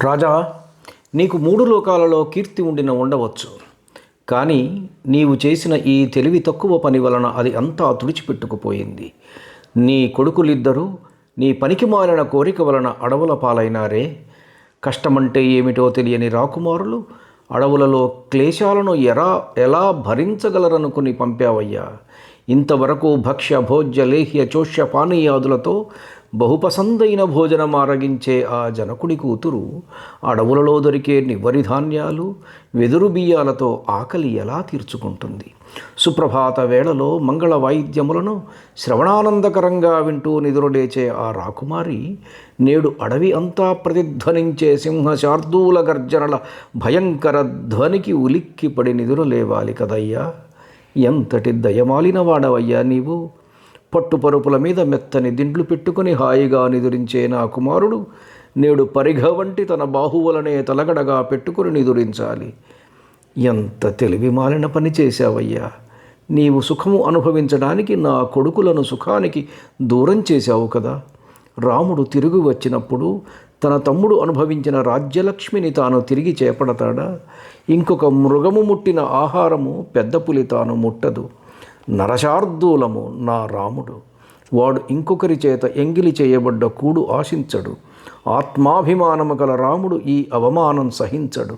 రాజా నీకు మూడు లోకాలలో కీర్తి ఉండిన ఉండవచ్చు. కానీ నీవు చేసిన ఈ తెలివి తక్కువ పని వలన అది అంతా తుడిచిపెట్టుకుపోయింది. నీ కొడుకులిద్దరూ నీ పనికి మారిన కోరిక వలన అడవుల పాలైనారే. కష్టమంటే ఏమిటో తెలియని రాకుమారులు అడవులలో క్లేశాలను ఎరా ఎలా భరించగలరనుకుని పంపావయ్యా. ఇంతవరకు భక్ష్య భోజ్య లేహ్య చోష్య పానీయాదులతో బహుపసందైన భోజనం ఆరగించే ఆ జనకుడి కూతురు అడవులలో దొరికే నివ్వరి ధాన్యాలు వెదురు బియ్యాలతో ఆకలి ఎలా తీర్చుకుంటుంది? సుప్రభాత వేళలో మంగళ వాయిద్యములను శ్రవణానందకరంగా వింటూ నిదురులేచే ఆ రాకుమారి నేడు అడవి అంతా ప్రతిధ్వనించే సింహ శార్దూల గర్జనల భయంకర ధ్వనికి ఉలిక్కిపడి నిదురలేవాలి కదయ్యా. ఎంతటి దయమాలిన వాడవయ్యా నీవు? పట్టుపరుపుల మీద మెత్తని దిండ్లు పెట్టుకుని హాయిగా నిదురించే నా కుమారుడు నేడు పరిఘ వంటి తన బాహువులనే తలగడగా పెట్టుకుని నిదురించాలి. ఎంత తెలివి మాలిన పని చేశావయ్యా! నీవు సుఖము అనుభవించడానికి నా కొడుకులను సుఖానికి దూరం చేశావు కదా! రాముడు తిరిగి వచ్చినప్పుడు తన తమ్ముడు అనుభవించిన రాజ్యలక్ష్మిని తాను తిరిగి చేపడతాడా? ఇంకొక మృగము ముట్టిన ఆహారము పెద్ద పులి తాను ముట్టదు. నరశార్దూలము నా రాముడు. వాడు ఇంకొకరి చేత ఎంగిలి చేయబడ్డ కూడు ఆశించడు. ఆత్మాభిమానము గల రాముడు ఈ అవమానం సహించడు.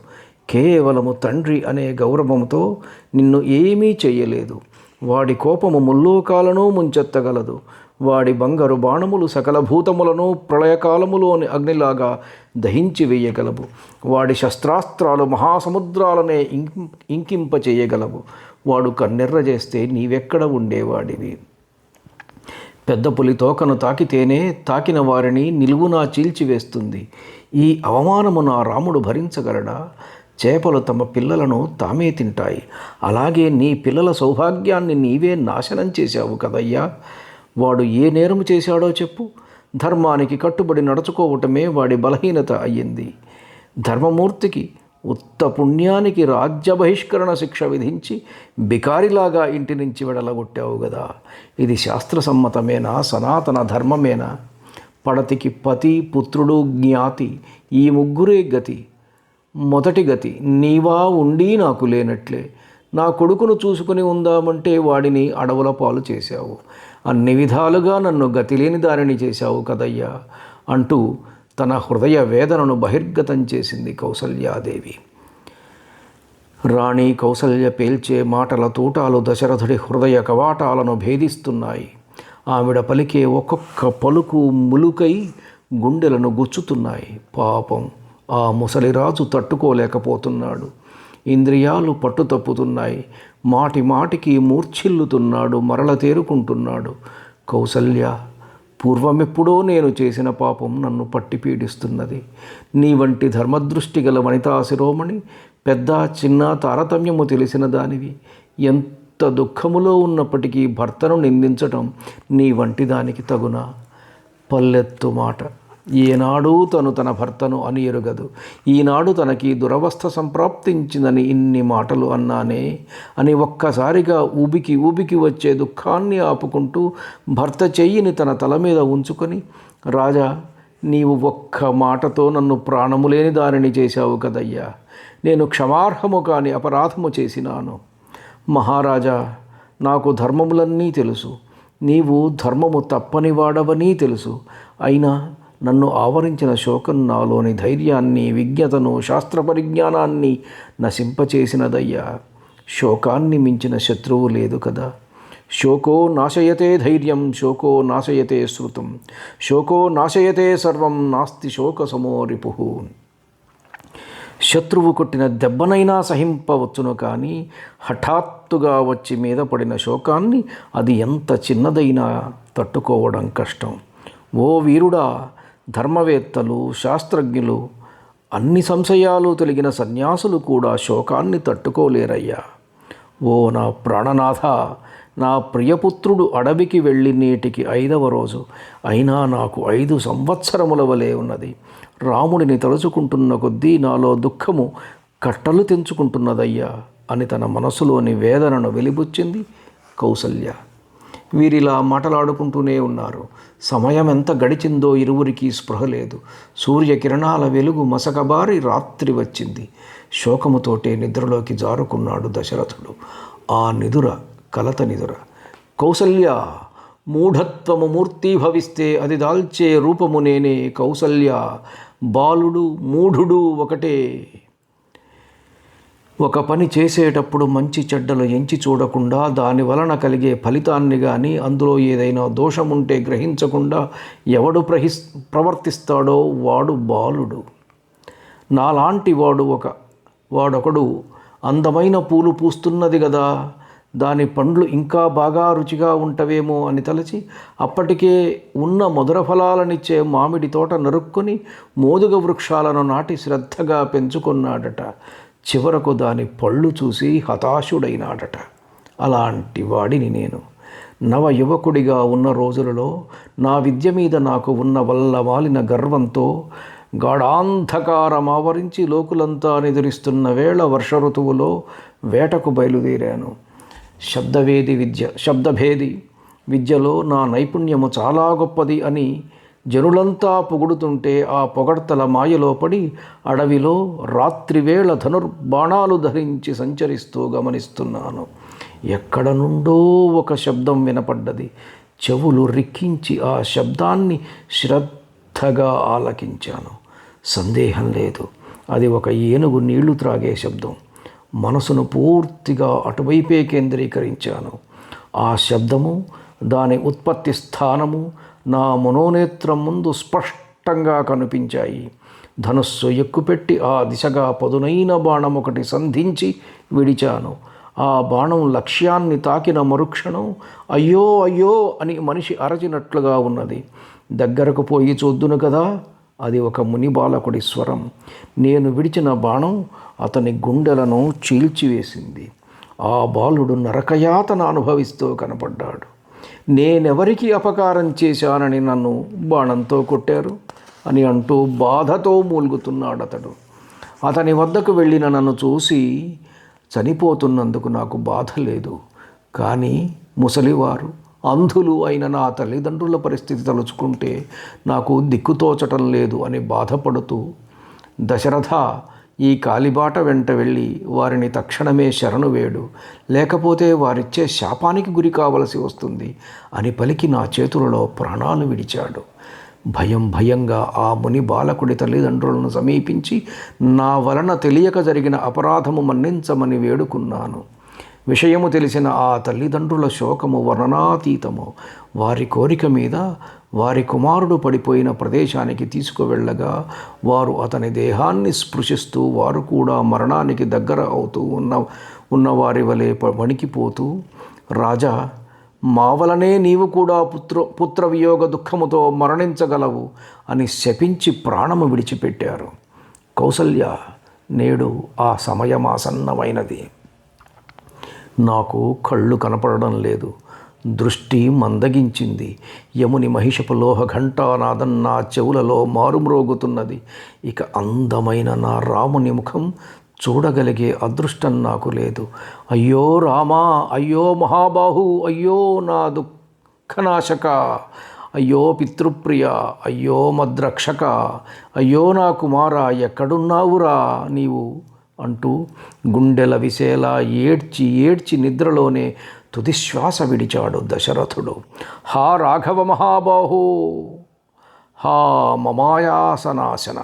కేవలము తండ్రి అనే గౌరవముతో నిన్ను ఏమీ చేయలేదు. వాడి కోపము ముల్లోకాలను ముంచెత్తగలదు. వాడి బంగారు బాణములు సకల భూతములను ప్రళయకాలములోని అగ్నిలాగా దహించి వేయగలవు. వాడి శస్త్రాస్త్రాలు మహాసముద్రాలనే ఇం ఇంకింప చేయగలవు వాడు కన్నెర్ర చేస్తే నీవెక్కడ ఉండేవాడివి? పెద్ద పులి తోకను తాకితేనే తాకిన వారిని నిలువునా చీల్చివేస్తుంది ఈ అవమానము నా రాముడు భరించగలడా? చేపలు తమ పిల్లలను తామే తింటాయి. అలాగే నీ పిల్లల సౌభాగ్యాన్ని నీవే నాశనం చేశావు కదయ్యా? వాడు ఏ నేరము చేశాడో చెప్పు. ధర్మానికి కట్టుబడి నడుచుకోవటమే వాడి బలహీనత అయ్యింది. ధర్మమూర్తికి ఉత్త పుణ్యానికి రాజ్య బహిష్కరణ శిక్ష విధించి బికారిలాగా ఇంటి నుంచి వెడలగొట్టావు కదా ఇది శాస్త్రసమ్మతమేనా? సనాతన ధర్మమేనా? పడతికి పతి పుత్రుడు జ్ఞాతి ఈ ముగ్గురే గతి. మొదటి గతి నీవా ఉండి నాకు లేనట్లే. నా కొడుకును చూసుకుని ఉందామంటే వాడిని అడవుల పాలు చేశావు. అన్ని విధాలుగా నన్ను గతిలేని దారిని చేశావు కదయ్యా అంటూ తన హృదయ వేదనను బహిర్గతం చేసింది కౌసల్యాదేవి. రాణి కౌసల్య పేల్చే మాటల తూటాలు దశరథుడి హృదయ కవాటాలను భేదిస్తున్నాయి. ఆవిడ పలికే ఒక్కొక్క పలుకు ములుకై గుండెలను గుచ్చుతున్నాయి. పాపం ఆ ముసలిరాజు తట్టుకోలేకపోతున్నాడు. ఇంద్రియాలు పట్టు తప్పుతున్నాయి మాటి మాటికి మూర్ఛిల్లుతున్నాడు మరల తేరుకుంటున్నాడు. కౌసల్య పూర్వమెప్పుడో నేను చేసిన పాపం నన్ను పట్టి పీడిస్తున్నది. నీ వంటి ధర్మదృష్టి గల వనితా శిరోమణి పెద్ద చిన్న తారతమ్యము తెలిసిన దానివి. ఎంత దుఃఖములో ఉన్నప్పటికీ భర్తను నిందించటం నీ వంటి దానికి తగునా? పల్లెత్తు మాట. ఏనాడు తను తన భర్తను అని ఎరుగదు ఈనాడు తనకి దురవస్థ సంప్రాప్తించిందని ఇన్ని మాటలు అన్నానే అని ఒక్కసారిగా ఊబికి ఊబికి వచ్చే దుఃఖాన్ని ఆపుకుంటూ భర్త చెయ్యిని తన తల మీద ఉంచుకొని రాజా నీవు ఒక్క మాటతో నన్ను ప్రాణము లేని దారిని చేశావు కదయ్యా. నేను క్షమార్హము కాని అపరాధము చేసినాను. మహారాజా నాకు ధర్మములన్నీ తెలుసు. నీవు ధర్మము తప్పని వాడవని తెలుసు. అయినా నన్ను ఆవరించిన శోకం నాలోని ధైర్యాన్ని విజ్ఞతను శాస్త్ర పరిజ్ఞానాన్ని నశింపచేసినదయ్యా. శోకాన్ని మించిన శత్రువు లేదు కదా. శోకో నాశయతే ధైర్యం శోకో నాశయతే శృతం శోకో నాశయతే సర్వం నాస్తి శోక సమో రిపు. శత్రువు కొట్టిన దెబ్బనైనా సహింపవచ్చును కానీ హఠాత్తుగా వచ్చి మీద పడిన శోకాన్ని అది ఎంత చిన్నదైనా తట్టుకోవడం కష్టం. ఓ వీరుడా ధర్మవేత్తలు శాస్త్రజ్ఞులు అన్ని సంశయాలు తొలగిన సన్యాసులు కూడా శోకాన్ని తట్టుకోలేరయ్యా. ఓ నా ప్రాణనాథ నా ప్రియపుత్రుడు అడవికి వెళ్ళి నేటికి ఐదవ రోజు. అయినా నాకు ఐదు సంవత్సరముల వలె ఉన్నది. రాముడిని తలుచుకుంటున్న కొద్దీ నాలో దుఃఖము కట్టలు తెంచుకుంటున్నదయ్యా అని తన మనసులోని వేదనను వెలిబుచ్చింది కౌసల్య. వీరిలా మాటలాడుకుంటూనే ఉన్నారు. సమయం ఎంత గడిచిందో ఇరువురికి స్పృహ లేదు. సూర్యకిరణాల వెలుగు మసకబారి రాత్రి వచ్చింది. శోకముతోటే నిద్రలోకి జారుకున్నాడు దశరథుడు. ఆ నిదుర కలత నిదుర. కౌసల్య మూఢత్వము మూర్తి భవిస్తే అది దాల్చే రూపము నేనే కౌసల్య. బాలుడు మూఢుడు ఒకటే. ఒక పని చేసేటప్పుడు మంచి చెడ్డలు ఎంచి చూడకుండా దాని వలన కలిగే ఫలితాన్ని కానీ అందులో ఏదైనా దోషముంటే గ్రహించకుండా ఎవడు ప్రహిస్ ప్రవర్తిస్తాడో వాడు బాలుడు. నాలాంటి వాడు ఒక వాడొకడు అందమైన పూలు పూస్తున్నది కదా దాని పండ్లు ఇంకా బాగా రుచిగా ఉంటవేమో అని తలచి అప్పటికే ఉన్న మధుర ఫలాలనిచ్చే మామిడి తోట నరుక్కొని మోదుగ వృక్షాలను నాటి శ్రద్ధగా పెంచుకున్నాడట. చివరకు దాని పళ్ళు చూసి హతాశుడైనాడట. అలాంటి వాడిని నేను. నవ యువకుడిగా ఉన్న రోజులలో నా విద్య మీద నాకు ఉన్న వల్లమాలిన గర్వంతో గాఢాంధకారం ఆవరించి లోకులంతా నిద్రిస్తున్న వేళ వర్ష ఋతువులో వేటకు బయలుదేరాను. శబ్దవేది విద్య శబ్దభేది విద్యలో నా నైపుణ్యము చాలా గొప్పది అని జనులంతా పొగుడుతుంటే ఆ పొగడ్తల మాయలో పడి అడవిలో రాత్రివేళ ధనుర్బాణాలు ధరించి సంచరిస్తూ గమనిస్తున్నాను. ఎక్కడ నుండో ఒక శబ్దం వినపడ్డది. చెవులు రిక్కించి ఆ శబ్దాన్ని శ్రద్ధగా ఆలకించాను. సందేహం లేదు. అది ఒక ఏనుగు నీళ్ళు త్రాగే శబ్దం. మనసును పూర్తిగా అటువైపే కేంద్రీకరించాను. ఆ శబ్దము దాని ఉత్పత్తి స్థానము నా మనోనేత్రం ముందు స్పష్టంగా కనిపించాయి. ధనుస్సు ఎక్కుపెట్టి ఆ దిశగా పదునైన బాణం ఒకటి సంధించి విడిచాను. ఆ బాణం లక్ష్యాన్ని తాకిన మరుక్షణం అయ్యో అయ్యో అని మనిషి అరచినట్లుగా ఉన్నది. దగ్గరకు పోయి చూద్దును కదా అది ఒక ముని బాలకుడి స్వరం. నేను విడిచిన బాణం అతని గుండెలను చీల్చివేసింది. ఆ బాలుడు నరకయాతన అనుభవిస్తూ కనపడ్డాడు. నేనెవరికి అపకారం చేశానని నన్ను బాణంతో కొట్టారు అని అంటూ బాధతో మూలుగుతున్నాడు అతడు. అతని వద్దకు వెళ్ళిన నన్ను చూసి చనిపోతున్నందుకు నాకు బాధ లేదు. కానీ ముసలివారు అంధులు అయిన నా తల్లిదండ్రుల పరిస్థితి తలుచుకుంటే నాకు దిక్కుతోచటం లేదు అని బాధపడుతూ దశరథ ఈ కాలిబాట వెంట వెళ్ళి వారిని తక్షణమే శరణు వేడు లేకపోతే వారిచ్చే శాపానికి గురి కావలసి వస్తుంది అని పలికి నా చేతులలో ప్రాణాలు విడిచాడు. భయం భయంగా ఆ ముని బాలకుడి తల్లిదండ్రులను సమీపించి నా వలన తెలియక జరిగిన అపరాధము మన్నించమని వేడుకున్నాను. విషయము తెలిసిన ఆ తల్లిదండ్రుల శోకము వర్ణనాతీతము. వారి కోరిక మీద వారి కుమారుడు పడిపోయిన ప్రదేశానికి తీసుకువెళ్ళగా వారు అతని దేహాన్ని స్పృశిస్తూ వారు కూడా మరణానికి దగ్గర అవుతూ ఉన్న ఉన్నవారి వలె వణికిపోతూ రాజా మా వలనే నీవు కూడా పుత్ర పుత్రవియోగ దుఃఖముతో మరణించగలవు అని శపించి ప్రాణము విడిచిపెట్టారు. కౌసల్య నేడు ఆ సమయమాసన్నమైనది. నాకు కళ్ళు కనపడడం లేదు. దృష్టి మందగించింది. యముని మహిషపు లోహ ఘంటానాదం నా చెవులలో మారుమ్రోగుతున్నది. ఇక అందమైన నా రాముని ముఖం చూడగలిగే అదృష్టం నాకు లేదు. అయ్యో రామా అయ్యో మహాబాహు అయ్యో నా దుఃఖనాశక అయ్యో పితృప్రియ అయ్యో మద్రక్షక అయ్యో నా కుమార ఎక్కడున్నావురా నీవు? అంటూ గుండెల విసేలా ఏడ్చి ఏడ్చి నిద్రలోనే తుదిశ్వాస విడిచాడు దశరథుడు. హా రాఘవ మహాబాహో! హా మమాయాసనాశన!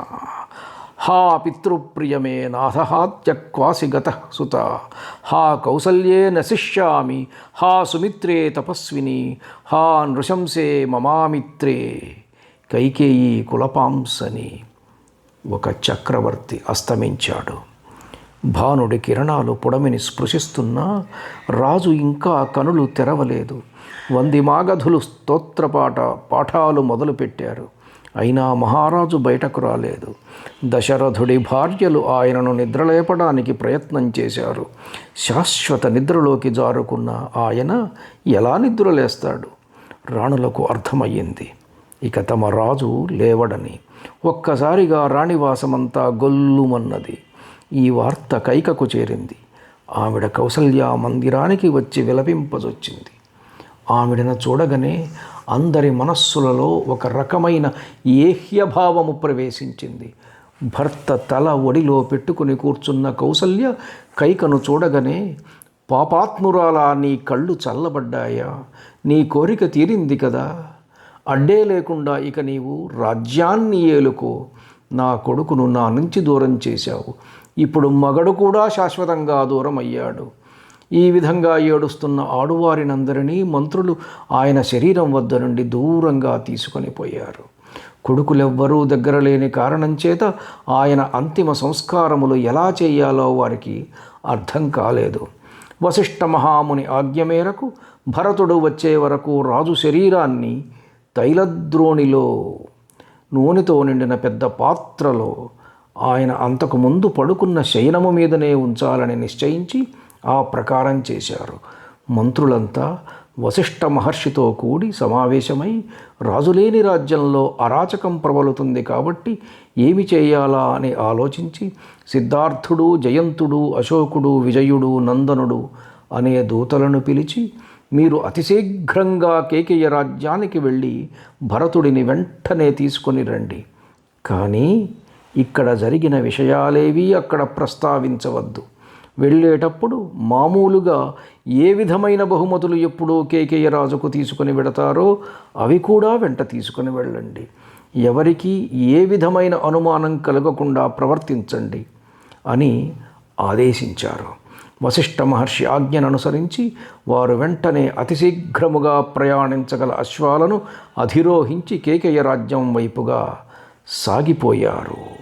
హా పితృప్రియమే నాథహాత్యక్వాసి గత సుత! హా కౌసల్యే నశిష్యామి! హా సుమిత్రే తపస్విని! హా నృశంసే మమామిత్రే! కైకేయి కులపాంసని ఒక చక్రవర్తి అస్తమించాడు. భానుడి కిరణాలు పొడమిని స్పృశిస్తున్నా రాజు ఇంకా కనులు తెరవలేదు. వంది మాగధులు స్తోత్రపాట పాఠాలు మొదలుపెట్టారు. అయినా మహారాజు బయటకు రాలేదు. దశరథుడి భార్యలు ఆయనను నిద్రలేపడానికి ప్రయత్నం చేశారు. శాశ్వత నిద్రలోకి జారుకున్న ఆయన ఎలా నిద్రలేస్తాడు? రాణులకు అర్థమయ్యింది. ఇక తమ రాజు లేవడని. ఒక్కసారిగా రాణివాసమంతా గొల్లుమన్నది. ఈ వార్త కైకకు చేరింది. ఆవిడ కౌసల్య మందిరానికి వచ్చి విలపింపజొచ్చింది. ఆవిడను చూడగానే అందరి మనస్సులలో ఒక రకమైన ఏహ్యభావము ప్రవేశించింది. భర్త తల ఒడిలో పెట్టుకుని కూర్చున్న కౌసల్య కైకను చూడగానే పాపాత్మురాలా నీ కళ్ళు చల్లబడ్డాయా? నీ కోరిక తీరింది కదా? అడ్డే లేకుండా ఇక నీవు రాజ్యాన్ని ఏలుకో. నా కొడుకును నా నుంచి దూరం చేశావు. ఇప్పుడు మగడు కూడా శాశ్వతంగా దూరం అయ్యాడు ఈ విధంగా ఏడుస్తున్న ఆడువారినందరినీ మంత్రులు ఆయన శరీరం వద్ద నుండి దూరంగా తీసుకొని పోయారు. కొడుకులెవ్వరూ దగ్గర లేని కారణం చేత ఆయన అంతిమ సంస్కారములు ఎలా చేయాలో వారికి అర్థం కాలేదు. వశిష్ఠ మహాముని ఆజ్ఞ మేరకు భరతుడు వచ్చే వరకు రాజు శరీరాన్ని తైలద్రోణిలో నూనెతో నిండిన పెద్ద పాత్రలో ఆయన అంతకు ముందు పడుకున్న శయనము మీదనే ఉంచాలని నిశ్చయించి ఆ ప్రకారం చేశారు. మంత్రులంతా వశిష్ఠ మహర్షితో కూడి సమావేశమై రాజులేని రాజ్యంలో అరాచకం ప్రబలుతుంది కాబట్టి ఏమి చేయాలా అని ఆలోచించి సిద్ధార్థుడు జయంతుడు అశోకుడు విజయుడు నందనుడు అనే దూతలను పిలిచి మీరు అతిశీఘ్రంగా కేకేయ రాజ్యానికి వెళ్ళి భరతుడిని వెంటనే తీసుకొని రండి. కానీ ఇక్కడ జరిగిన విషయాలేవీ అక్కడ ప్రస్తావించవద్దు. వెళ్ళేటప్పుడు మామూలుగా ఏ విధమైన బహుమతులు ఎప్పుడూ కేకేయ రాజుకు తీసుకుని వెడతారో అవి కూడా వెంట తీసుకుని వెళ్ళండి. ఎవరికి ఏ విధమైన అనుమానం కలగకుండా ప్రవర్తించండి అని ఆదేశించారు. వశిష్ఠ మహర్షి ఆజ్ఞను అనుసరించి వారు వెంటనే అతిశీఘ్రముగా ప్రయాణించగల అశ్వాలను అధిరోహించి కేకేయ రాజ్యం వైపుగా సాగిపోయారు.